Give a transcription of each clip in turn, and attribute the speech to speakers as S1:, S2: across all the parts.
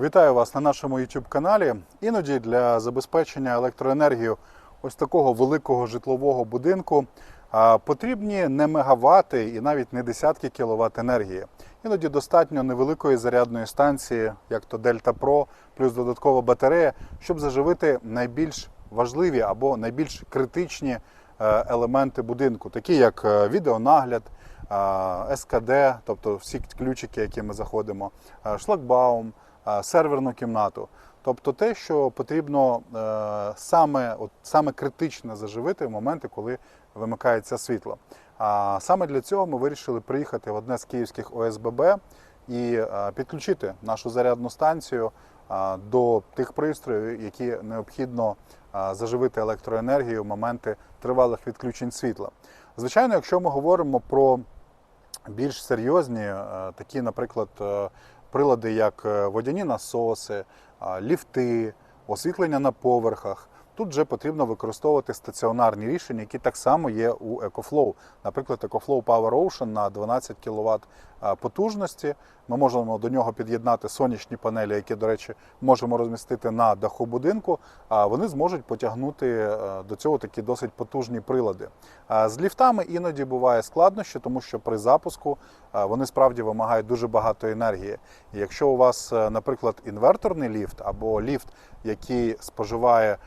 S1: Вітаю вас на нашому YouTube каналі. Іноді для забезпечення електроенергією ось такого великого житлового будинку потрібні не мегавати і навіть не десятки кіловат енергії. Іноді достатньо невеликої зарядної станції, як то Delta Pro, плюс додаткова батарея, щоб заживити найбільш важливі або найбільш критичні е, елементи будинку, такі як е, відеонагляд, СКД, тобто всі ключики, які ми заходимо, шлагбаум, серверну кімнату. Тобто те, що потрібно е, саме, от, саме критично заживити в моменти, коли вимикається світло. А саме для цього ми вирішили приїхати в одне з київських ОСББ і е, підключити нашу зарядну станцію е, до тих пристроїв, які необхідно е, заживити електроенергію в моменти тривалих відключень світла. Звичайно, якщо ми говоримо про більш серйозні, е, такі, наприклад, е, прилади, як е, водяні насоси, ліфти, освітлення на поверхах. Тут вже потрібно використовувати стаціонарні рішення, які так само є у EcoFlow. Наприклад, EcoFlow Power Ocean на 12 кВт потужності. Ми можемо до нього під'єднати сонячні панелі, які, до речі, можемо розмістити на даху будинку. А вони зможуть потягнути е, до цього такі досить потужні прилади. З ліфтами іноді буває складнощі, тому що при запуску вони справді вимагають дуже багато енергії. І якщо у вас, е, наприклад, інверторний ліфт або ліфт, який споживає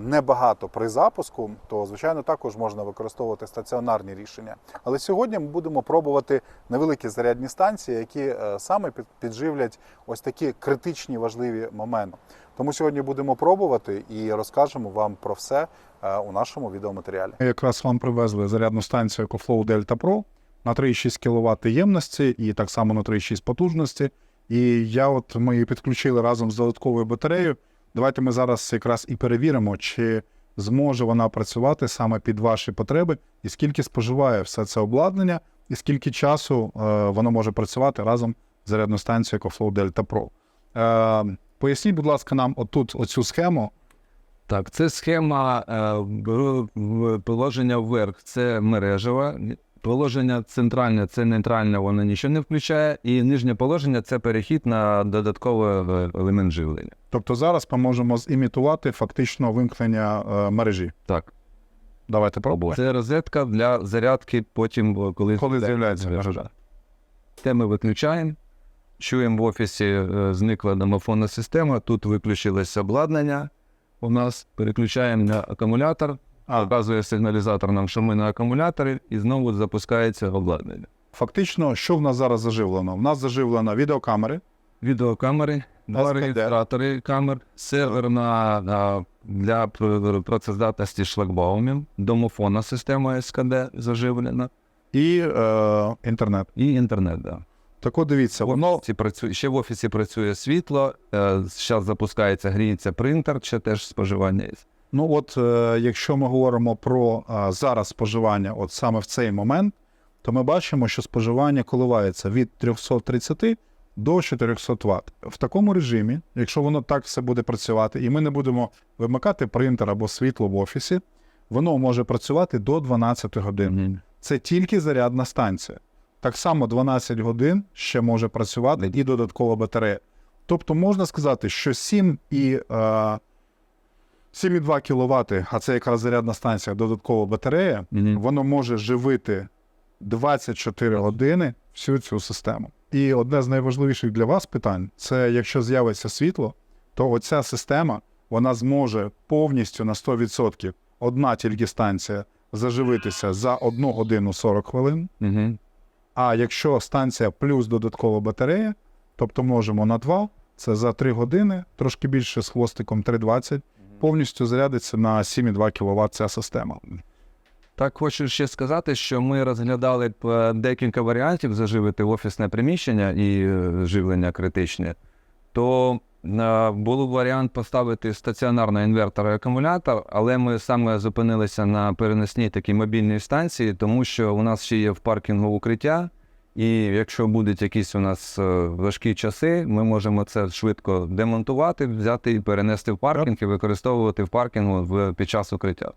S1: небагато при запуску, то звичайно також можна використовувати стаціонарні рішення. Але сьогодні ми будемо пробувати невеликі зарядні станції, які е, саме під- підживлять ось такі критичні важливі моменти. Тому сьогодні будемо пробувати і розкажемо вам про все е, у нашому відеоматеріалі.
S2: Ми якраз вам привезли зарядну станцію EcoFlow Delta Pro на 3,6 кВт ємності і так само на 3,6 потужності. І я от ми її підключили разом з додатковою батареєю. Давайте ми зараз якраз і перевіримо, чи зможе вона працювати саме під ваші потреби, і скільки споживає все це обладнання, і скільки часу е, воно може працювати разом з зарядною станцією EcoFlow Delta Pro. Е, поясніть, будь ласка, нам отут оцю схему.
S3: Так, це схема е, положення вверх це мережева, положення центральне це нейтральне, воно нічого не включає, і нижнє положення це перехід на додатковий е, елемент живлення.
S2: Тобто зараз ми можемо зімітувати фактично вимкнення е, мережі.
S3: Так,
S2: Давайте пробувати.
S3: це розетка для зарядки потім, е, коли,
S2: Коли з'являється
S3: мережа.
S2: мережа.
S3: Те ми виключаємо. Чуємо в офісі е, зникла домофонна система, тут виключилось обладнання. У нас переключаємо на акумулятор,
S2: А,
S3: показує сигналізатор нам, що ми на акумуляторі, і знову запускається обладнання.
S2: фактично, що в нас зараз заживлено? В нас заживлено відеокамери,
S3: Відеокамери, два реєстратори камер, сервер на, а, для працездатності шлагбаумів, домофонна система СКД заживлена
S2: і е, інтернет.
S3: і інтернет. Да.
S2: Так от дивіться,
S3: В
S2: воно
S3: працює, ще в офісі працює світло, зараз запускається, гріється принтер, ще теж споживання є.
S2: Ну от е, якщо ми говоримо про е, зараз споживання, от саме в цей момент, то ми бачимо, що споживання коливається від 330 до 400 Вт. В такому режимі, якщо воно так все буде працювати, і ми не будемо вимикати принтер або світло в офісі, воно може працювати до 12 годин. Це тільки зарядна станція. Так само 12 годин ще може працювати і додаткова батарея. Тобто можна сказати, що 7 і, е, 7,2 кВт, а це якраз зарядна станція, додаткова батарея,
S3: Мгм.
S2: воно може живити 24 години всю цю систему. І одне з найважливіших для вас питань це якщо з'явиться світло, то оця система вона зможе повністю на 100% одна тільки станція заживитися за 1 годину 40 хвилин.
S3: Мгм.
S2: А якщо станція плюс додаткова батарея, тобто можемо на 2, це за 3 години, трошки більше з хвостиком 3,20, повністю зарядиться на 7,2 кВт ця система.
S3: Так хочу ще сказати, що ми розглядали е, декілька варіантів заживити офісне приміщення і е, живлення критичне. То е, був варіант поставити стаціонарний інвертор і акумулятор, але ми саме зупинилися на переносній такій мобільній станції, тому що у нас ще є в паркінгу укриття. І якщо будуть якісь у нас е, важкі часи, ми можемо це швидко демонтувати, взяти і перенести в паркінг і використовувати в паркінгу під час укриття.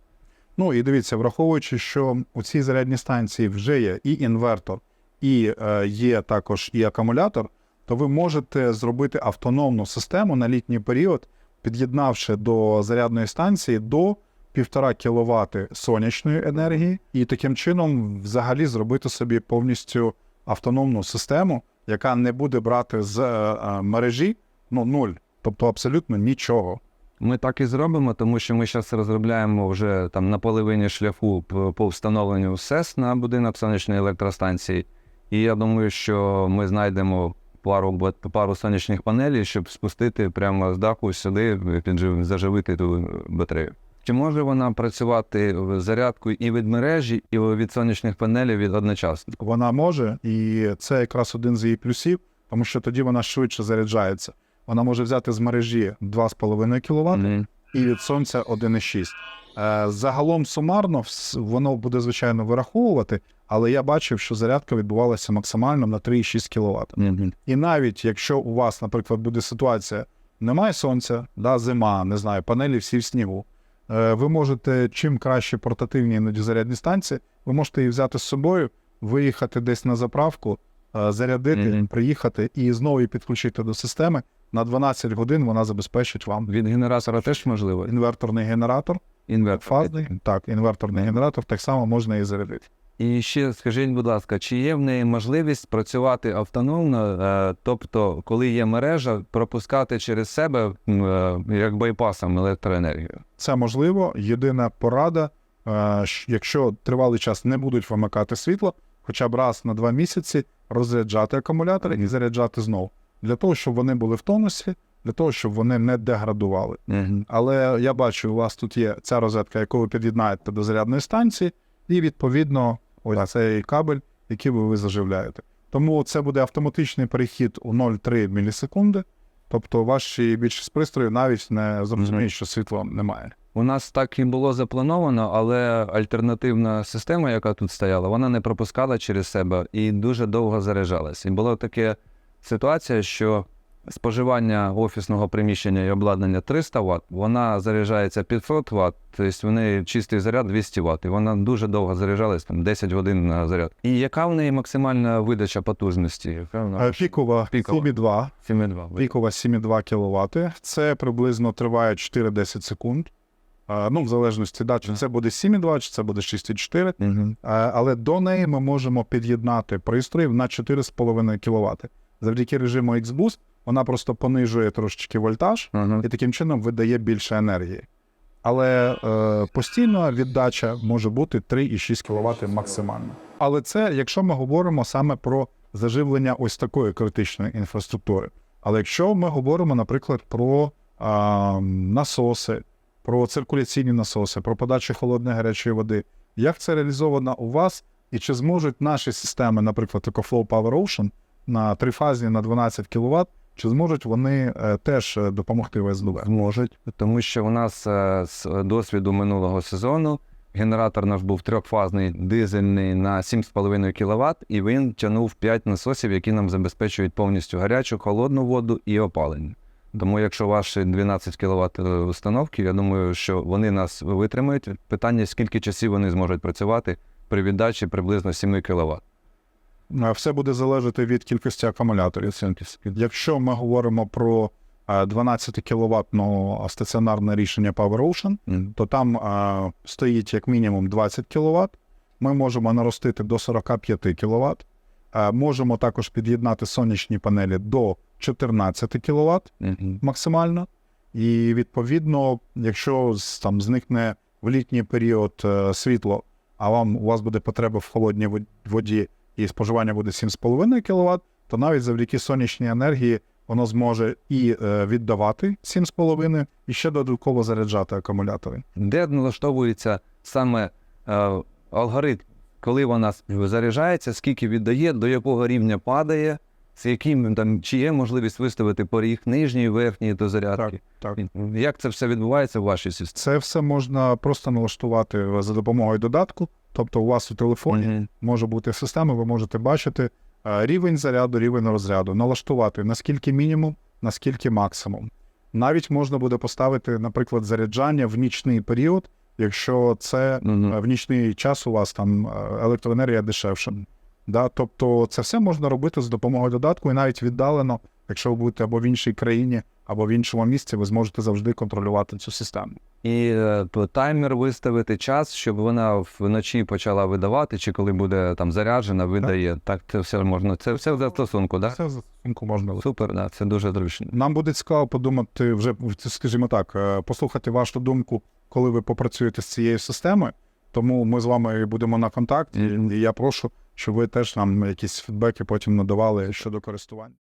S2: Ну і дивіться, враховуючи, що у цій зарядній станції вже є і інвертор, і е, є також і акумулятор, то ви можете зробити автономну систему на літній період, під'єднавши до зарядної станції до 1,5 кВт сонячної енергії, і таким чином взагалі зробити собі повністю автономну систему, яка не буде брати з е, е, мережі ну, нуль, тобто абсолютно нічого.
S3: Ми так і зробимо, тому що ми зараз розробляємо вже там на половині шляху по встановленню СЕС на будинок сонячної електростанції. І я думаю, що ми знайдемо пару, пару сонячних панелей, щоб спустити прямо з даху сюди, піджив- заживити ту батарею. Чи може вона працювати в зарядку і від мережі, і від сонячних панелей від одночасно?
S2: Вона може, і це якраз один з її плюсів, тому що тоді вона швидше заряджається. Вона може взяти з мережі 2,5 кВт
S3: Мгм.
S2: і від сонця 1,6. Е, Загалом сумарно воно буде звичайно вираховувати, але я бачив, що зарядка відбувалася максимально на 3,6 кВт.
S3: Мгм.
S2: І навіть якщо у вас, наприклад, буде ситуація, немає сонця, да, зима, не знаю, панелі всі в снігу. Е, Ви можете чим краще портативні іноді зарядні станції, ви можете її взяти з собою, виїхати десь на заправку, зарядити, зарядити,
S3: Мгм.
S2: приїхати і знову її підключити до системи. На 12 годин вона забезпечить вам
S3: Від генератора теж можливо?
S2: інверторний генератор,
S3: Інвертор.
S2: фазний. Так, інверторний генератор, так само можна і зарядити.
S3: І ще скажіть, будь ласка, чи є в неї можливість працювати автономно, е, тобто, коли є мережа, пропускати через себе е, як байпасом електроенергію?
S2: Це можливо. Єдина порада, е, якщо тривалий час не будуть вимикати світло, хоча б раз на два місяці розряджати акумулятори і заряджати знову. Для того, щоб вони були в тонусі, для того, щоб вони не деградували.
S3: Угу.
S2: Але я бачу, у вас тут є ця розетка, яку ви під'єднаєте до зарядної станції, і відповідно ось цей кабель, який ви, ви заживляєте. Тому це буде автоматичний перехід у 0,3 мілісекунди. Тобто ваші більшість пристроїв навіть не зрозуміють, що світла немає.
S3: У нас так і було заплановано, але альтернативна система, яка тут стояла, вона не пропускала через себе і дуже довго заряджалась. І була така ситуація, що споживання офісного приміщення і обладнання 300 Вт, вона заряджається 500 Вт, тобто в неї чистий заряд 200 Вт, і вона дуже довго заряджалась, там 10 годин на заряд. І яка в неї максимальна видача потужності? Яка вона?
S2: Е, Пікова
S3: Пікова.
S2: 7,2,
S3: 7,2.
S2: пікова 7,2 кВт. Це приблизно триває 4-10 секунд. Е, Ну, в залежності, да, чи це буде 7,2, чи це буде 6,4.
S3: Угу.
S2: Е, Але до неї ми можемо під'єднати пристроїв на 4,5 кВт. Завдяки режиму X-Boost вона просто понижує трошечки вольтаж
S3: Ага.
S2: і таким чином видає більше енергії. Але е, постійна віддача може бути 3,6 кВт максимально. Але це якщо ми говоримо саме про заживлення ось такої критичної інфраструктури. Але якщо ми говоримо, наприклад, про а, насоси, про циркуляційні насоси, про подачу холодної гарячої води, як це реалізовано у вас, і чи зможуть наші системи, наприклад, EcoFlow Power Ocean на трифазі на 12 кВт, чи зможуть вони е, теж е, допомогти в?
S3: Зможуть, тому що у нас е, з досвіду минулого сезону генератор наш був трьохфазний дизельний на 7,5 кВт, і він тягнув 5 насосів, які нам забезпечують повністю гарячу, холодну воду і опалення. Тому, якщо ваші 12 кВт установки, я думаю, що вони нас витримають. Питання, скільки часів вони зможуть працювати при віддачі приблизно 7 кВт.
S2: Е, Все буде залежати від кількості акумуляторів. Якщо ми говоримо про е, 12 кВт стаціонарне рішення Power Ocean, то там е, стоїть як мінімум 20 кВт. Ми можемо наростити до 45 кВт. Е, можемо також під'єднати сонячні панелі до 14 кВт максимально. І відповідно, якщо там зникне в літній період е, світло, а вам у вас буде потреба в холодній воді і споживання буде 7,5 кВт, то навіть завдяки сонячній енергії воно зможе і е, віддавати 7,5 і ще додатково заряджати акумулятори.
S3: де налаштовується саме е, алгоритм, коли вона заряджається, скільки віддає, до якого рівня падає, з яким там чи є можливість виставити поріг нижній, верхній до зарядки.
S2: Так.
S3: Як це все відбувається в вашій системі?
S2: Це все можна просто налаштувати за допомогою додатку. Тобто у вас у телефоні
S3: Мгм.
S2: може бути система, ви можете бачити е, рівень заряду, рівень розряду, налаштувати наскільки мінімум, наскільки максимум. Навіть можна буде поставити, наприклад, заряджання в нічний період, якщо це
S3: Мгм.
S2: е, в нічний час у вас там е, електроенергія дешевша. Да? Тобто це все можна робити з допомогою додатку і навіть віддалено, якщо ви будете або в іншій країні, або в іншому місці, ви зможете завжди контролювати цю систему.
S3: І е, таймер виставити час, щоб вона вночі почала видавати, чи коли буде там заряджена, видає. Так, це все можна. Це все в застосунку, так?
S2: Це в застосунку можна
S3: Супер, да, це дуже зручно.
S2: Нам буде цікаво подумати вже, скажімо так, е, послухати вашу думку, коли ви попрацюєте з цією системою. Тому ми з вами будемо на контакті, і я прошу, щоб ви теж нам якісь фідбеки потім надавали щодо користування.